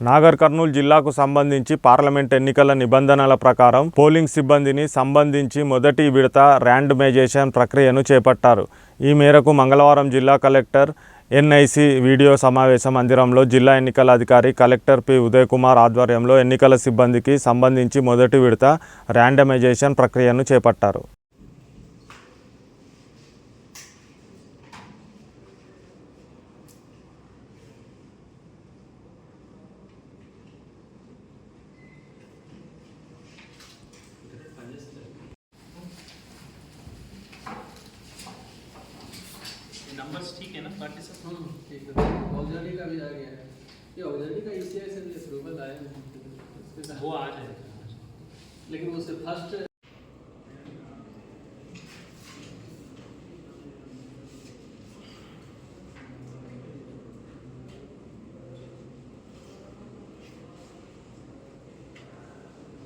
నాగర్ కర్నూలు జిల్లాకు సంబంధించి పార్లమెంట్ ఎన్నికల నిబంధనల ప్రకారం పోలింగ్ సిబ్బందిని సంబంధించి మొదటి విడత ర్యాండమైజేషన్ ప్రక్రియను చేపట్టారు. ఈ మేరకు మంగళవారం జిల్లా కలెక్టర్ ఎన్ఐసి వీడియో సమావేశ మందిరంలో జిల్లా ఎన్నికల అధికారి కలెక్టర్ పి. ఉదయ్ కుమార్ ఆధ్వర్యంలో ఎన్నికల సిబ్బందికి సంబంధించి మొదటి విడత ర్యాండమైజేషన్ ప్రక్రియను చేపట్టారు. नंबर्स ठीक है ना? पार्टी सब हाँ, ठीक है। ऑक्सिलरी का भी आ गया है। ये ऑक्सिलरी का ईसीआई से भी अप्रूवल आया है वो आ जाएगा। लेकिन उससे फ़र्स्ट